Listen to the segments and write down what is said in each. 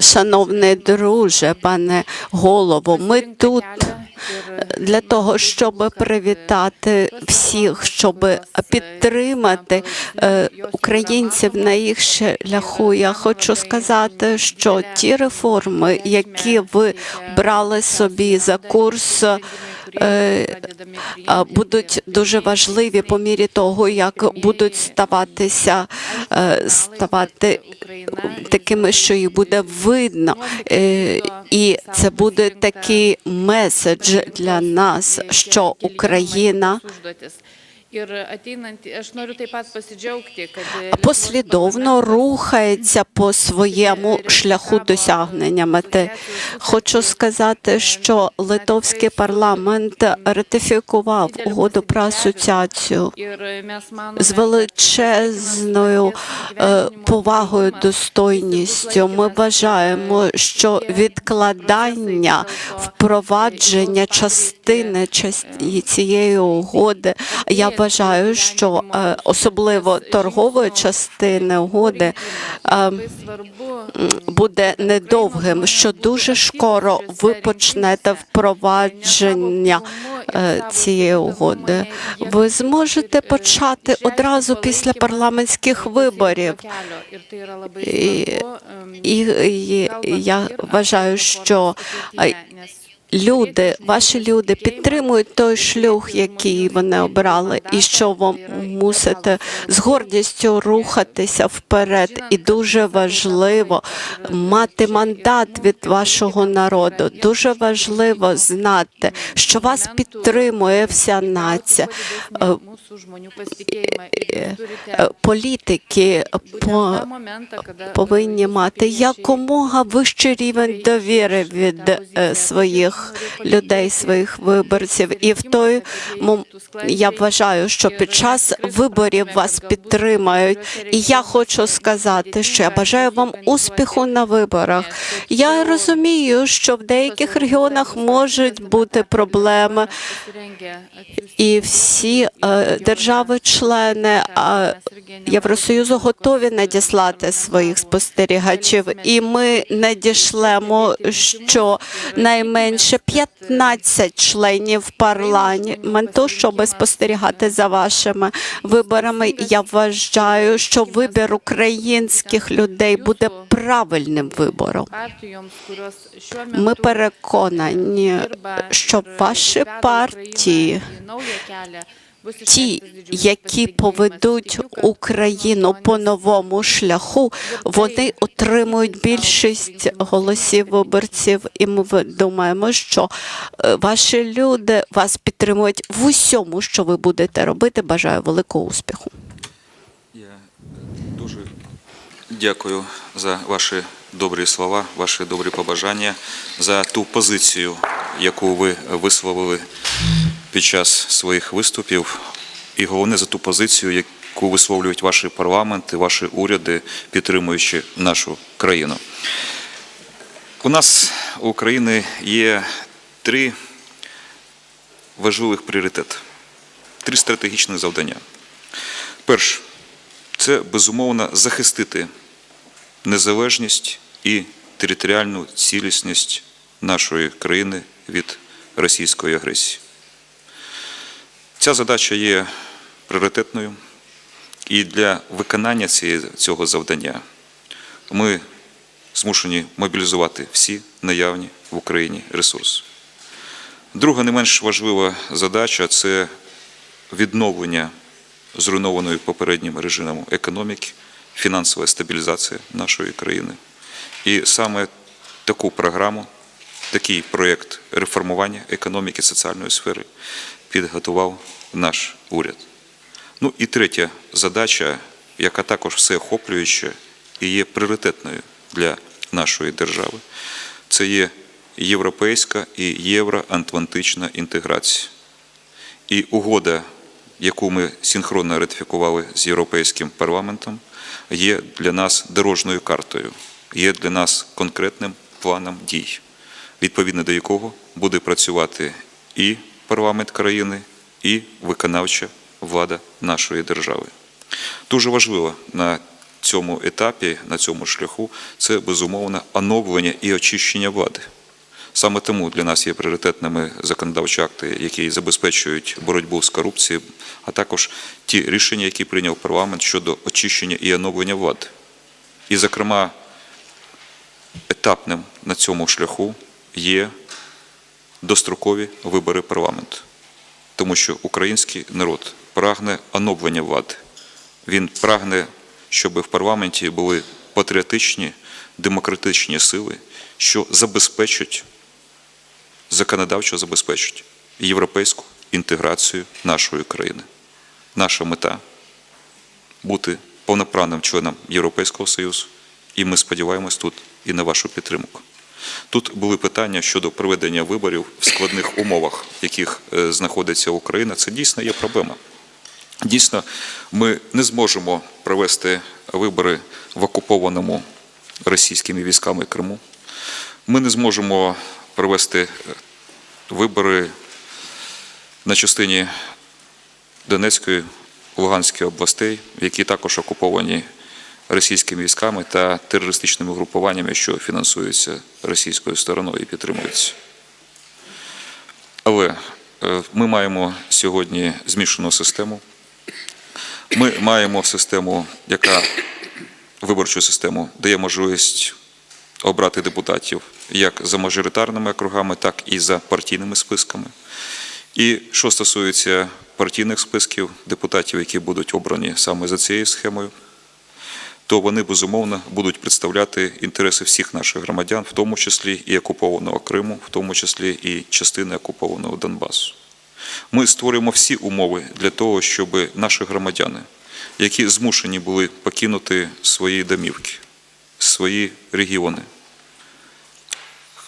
Шановний друже, пане голово, ми тут для того, щоб привітати всіх, щоб підтримати е, українців на їх шляху. Я хочу сказати, що ті реформи, які ви брали собі за курс. Е, будуть дуже важливі по мірі того, як будуть ставатися е, ставати такими, що їх буде видно, Е, і це буде такий меседж для нас, що Україна Послідовно рухається по своєму шляху досягнення мети. Хочу сказати, що литовський парламент ратифікував угоду про асоціацію з величезною е, повагою, достойністю. Ми вважаємо, що відкладання впровадження частини цієї угоди. Я вважаю, що е, особливо торгової частини угоди. е, буде недовгим, що дуже скоро ви почнете впровадження е, цієї угоди. Ви зможете почати одразу після парламентських виборів. І, і, і я вважаю, що люди, ваші люди підтримують той шлях, який вони обрали, і що ви мусите з гордістю рухатися вперед. І дуже важливо мати мандат від вашого народу. Дуже важливо знати, що вас підтримує вся нація. Е, е, Політики повинні мати якомога вищий рівень довіри від е, своїх людей, своїх виборців. І в той я вважаю, що під час виборів вас підтримають. І я хочу сказати, що я бажаю вам успіху на виборах. Я розумію, що в деяких регіонах можуть бути проблеми. І всі держави-члени Євросоюзу готові надіслати своїх спостерігачів, і ми надішлемо що найменше 15 членів парламенту, щоб спостерігати за вашими виборами. Я вважаю, що вибір українських людей буде правильним вибором. Ми переконані, що ваші партії Ті, які поведуть Україну по новому шляху, вони отримують більшість голосів виборців, і ми думаємо, що е, ваші люди вас підтримують в усьому, що ви будете робити. Бажаю великого успіху. Я е, дуже дякую за ваші добрі слова, ваші добрі побажання, за ту позицію, яку ви висловили під час своїх виступів, і головне за ту позицію, яку висловлюють ваші парламенти, ваші уряди, підтримуючи нашу країну. У нас у України є три важливих пріоритети, три стратегічних завдання. Перше це безумовно захистити незалежність і територіальну цілісність нашої країни від російської агресії. Ця задача є пріоритетною, і для виконання цього завдання ми змушені мобілізувати всі наявні в Україні ресурси. Друга не менш важлива задача це відновлення зруйнованої попереднім режимом економіки, фінансова стабілізація нашої країни. І саме таку програму, такий проєкт реформування економіки соціальної сфери підготував наш уряд. Ну і третя задача, яка також всеохоплююча і є пріоритетною для нашої держави, це є європейська і євроатлантична інтеграція. І угода, яку ми синхронно ратифікували з Європейським парламентом, є для нас дорожньою картою, є для нас конкретним планом дій, відповідно до якого буде працювати і парламент країни, і виконавча влада нашої держави. Дуже важливо на цьому етапі, на цьому шляху, це безумовно оновлення і очищення влади. Саме тому для нас є пріоритетними законодавчі акти, які забезпечують боротьбу з корупцією, а також ті рішення, які прийняв парламент щодо очищення і оновлення влади. І, зокрема, етапним на цьому шляху є дострокові вибори парламенту, тому що український народ прагне оновлення влади. Він прагне, щоб в парламенті були патріотичні, демократичні сили, що забезпечать, законодавчо забезпечать європейську інтеграцію нашої країни. Наша мета бути повноправним членом Європейського Союзу, і ми сподіваємось тут і на вашу підтримку. Тут були питання щодо проведення виборів в складних умовах, в яких е, знаходиться Україна. Це дійсно є проблема. Дійсно, ми не зможемо провести вибори в окупованому російськими військами Криму. Ми не зможемо провести е, вибори на частині Донецької, Луганської областей, які також окуповані російськими військами та терористичними групуваннями, що фінансуються російською стороною і підтримуються. Але е, ми маємо сьогодні змішану систему. Ми маємо систему, яка виборчу систему дає можливість обрати депутатів як за мажоритарними округами, так і за партійними списками. І що стосується партійних списків депутатів, які будуть обрані саме за цією схемою, то вони безумовно будуть представляти інтереси всіх наших громадян, в тому числі і окупованого Криму, в тому числі і частини окупованого Донбасу. Ми створюємо всі умови для того, щоб наші громадяни, які змушені були покинути свої домівки, свої регіони,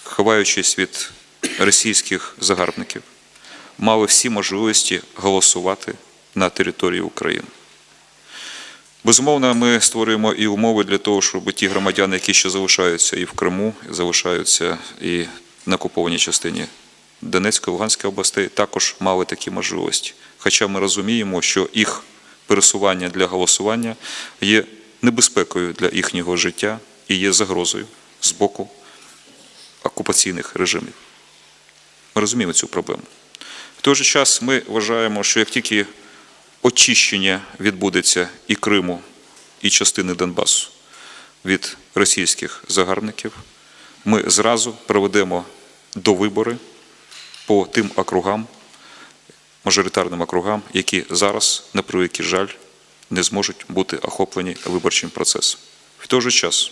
ховаючись від російських загарбників, мали всі можливості голосувати на території України. Безумовно, ми створюємо і умови для того, щоб ті громадяни, які ще залишаються і в Криму, залишаються і на окупованій частині Донецької, Луганської областей, також мали такі можливості. Хоча ми розуміємо, що їх пересування для голосування є небезпекою для їхнього життя і є загрозою з боку окупаційних режимів. Ми розуміємо цю проблему. В той же час ми вважаємо, що як тільки очищення відбудеться і Криму, і частини Донбасу від російських загарбників, ми зразу проведемо довибори по тим округам, мажоритарним округам, які зараз, на превеликий жаль, не зможуть бути охоплені виборчим процесом. В той же час,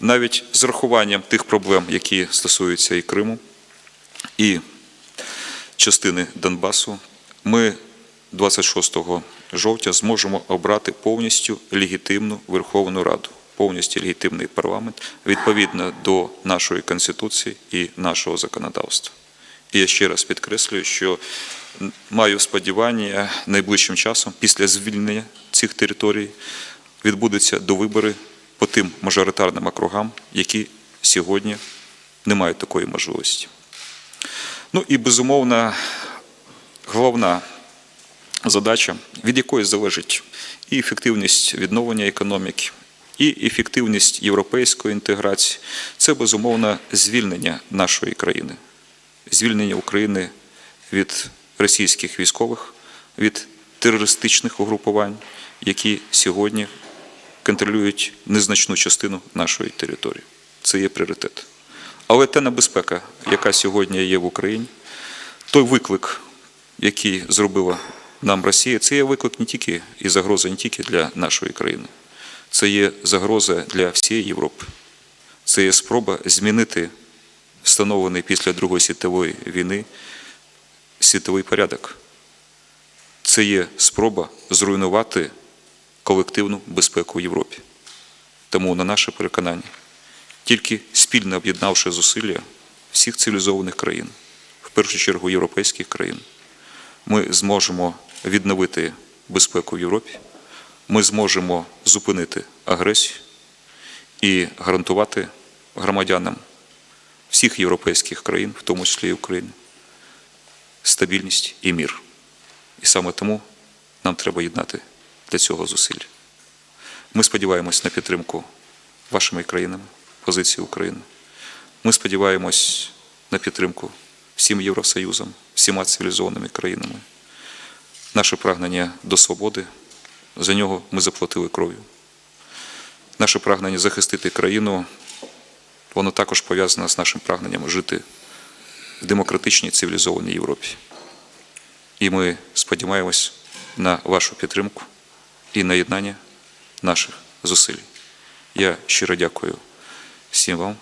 навіть з рахуванням тих проблем, які стосуються і Криму, і частини Донбасу, ми 26 жовтня зможемо обрати повністю легітимну Верховну Раду, повністю легітимний парламент відповідно до нашої Конституції і нашого законодавства. І я ще раз підкреслюю, що маю сподівання найближчим часом, після звільнення цих територій, відбудуться довибори по тим мажоритарним округам, які сьогодні не мають такої можливості. Ну і безумовно, головна задача, від якої залежить і ефективність відновлення економіки, і ефективність європейської інтеграції, це безумовно звільнення нашої країни, звільнення України від російських військових, від терористичних угрупувань, які сьогодні контролюють незначну частину нашої території. Це є пріоритет. Але та небезпека, яка сьогодні є в Україні, той виклик, який зробила нам Росія, це є виклик не тільки і загроза не тільки для нашої країни, це є загроза для всієї Європи. Це є спроба змінити встановлений після Другої світової війни світовий порядок. Це є спроба зруйнувати колективну безпеку в Європі. Тому, на наше переконання, тільки спільно об'єднавши зусилля всіх цивілізованих країн, в першу чергу європейських країн, ми зможемо відновити безпеку в Європі, ми зможемо зупинити агресію і гарантувати громадянам всіх європейських країн, в тому числі і України, стабільність і мір. І саме тому нам треба єднати для цього зусилля. Ми сподіваємось на підтримку вашими країнами, позиції України. Ми сподіваємось на підтримку всім Євросоюзом, всіма цивілізованими країнами. Наше прагнення до свободи, за нього ми заплатили кров'ю. Наше прагнення захистити країну, воно також пов'язане з нашим прагненням жити в демократичній цивілізованій Європі. І ми сподіваємось на вашу підтримку і на єднання наших зусиль. Я щиро дякую всім вам.